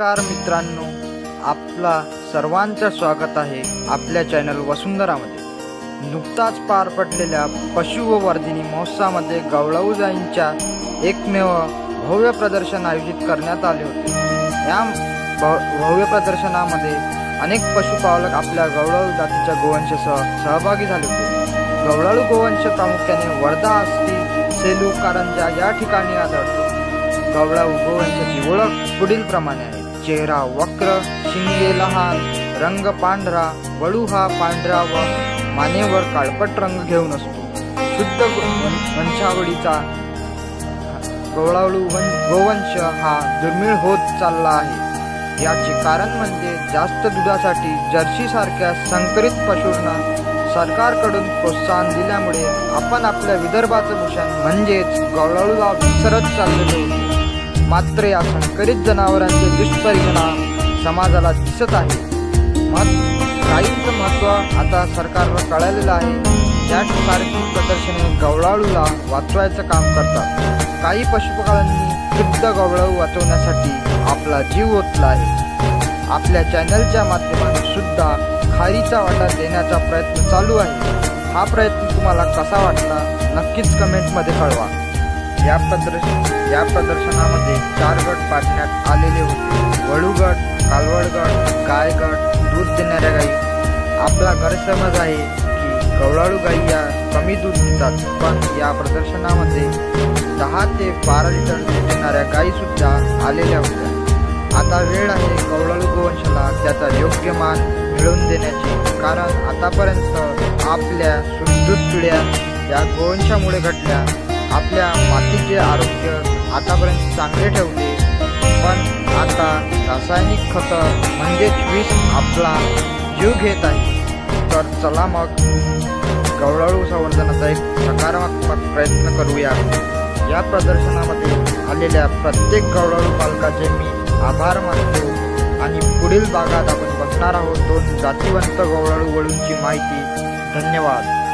नमस्कार मित्रांनो आपला सर्वांचं स्वागत आहे आपल्या चॅनल वसुंधरामध्ये. नुकताच पार पडलेल्या पशु व वर्धिनी महोत्सवामध्ये गवळाऊजाईंच्या एकमेव भव्य प्रदर्शन आयोजित करण्यात आले होते. या भव्य प्रदर्शनामध्ये अनेक पशुपालक आपल्या गवळाऊ जातीच्या गोवंशासह सहभागी झाले होते. गवळाळू गोवंश प्रामुख्याने वर्धा आस्ती सेलू कारंजा या ठिकाणी आढळतो. गवळाऊ गोवंशाची ओळख पुढील प्रमाणे आहे. चेहरा वक्र शिंगे लहान रंग पांढरा वळू हा पांढरा व मानेवर काळपट रंग घेऊन असतो. शुद्ध वंशावळीचा गवळाळू वन गोवंश हा दुर्मिळ होत चालला आहे. याचे कारण म्हणजे जास्त दुधासाठी जर्सी सारख्या संकरित पशूंना सरकारकडून प्रोत्साहन दिल्यामुळे आपण आपल्या विदर्भाचं भूषण म्हणजेच गवळाळूला विसरत चाललेलो होतो. मात्र या संकरित जनावरांचे दुष्परिणाम समाजाला दिसत आहे मात्र गायींचं महत्त्व आता सरकारला कळालेलं आहे. या सारखी प्रदर्शने गवळाळूला वाचवायचं काम करतात. काही पशुपालकांनी शुद्ध गवळाळू वाचवण्यासाठी आपला जीव ओतला आहे. आपल्या चॅनलच्या माध्यमातून सुद्धा खारीचा वाटा देण्याचा प्रयत्न चालू आहे. हा प्रयत्न तुम्हाला कसा वाटला? नक्कीच कमेंटमध्ये कळवा. या प्रदर्शन या प्रदर्शनामध्ये चार गट पाडण्यात आलेले होते. वळू गट गायगट गट गाय गट दूध देणाऱ्या गायी आपला गैरसमज आहे की गवळाळू गायी या कमी दूध देतात. पण या प्रदर्शनामध्ये दहा ते बारा लिटर दूध देणाऱ्या गायीसुद्धा आलेल्या होत्या. आता वेळ आहे गवळाळू गोवंशाला त्याचा योग्य मान मिळवून देण्याची. कारण आतापर्यंत आपल्या सुंदूत पिढ्या या गोवंशामुळे घडल्या आपल्या मातीचे आरोग्य आतापर्यंत चांगले ठेवले. पण आता रासायनिक खतं म्हणजेच विष आपला जीव घेत आहे. तर चला मग गवळाळू संवर्धनाचा एक सकारात्मक प्रयत्न करूया. या प्रदर्शनामध्ये आलेल्या प्रत्येक गवळाळू पालकाचे मी आभार मानतो आणि पुढील भागात आपण बघणार आहोत दोन जातीवंत गवळाळू वळूंची माहिती. धन्यवाद.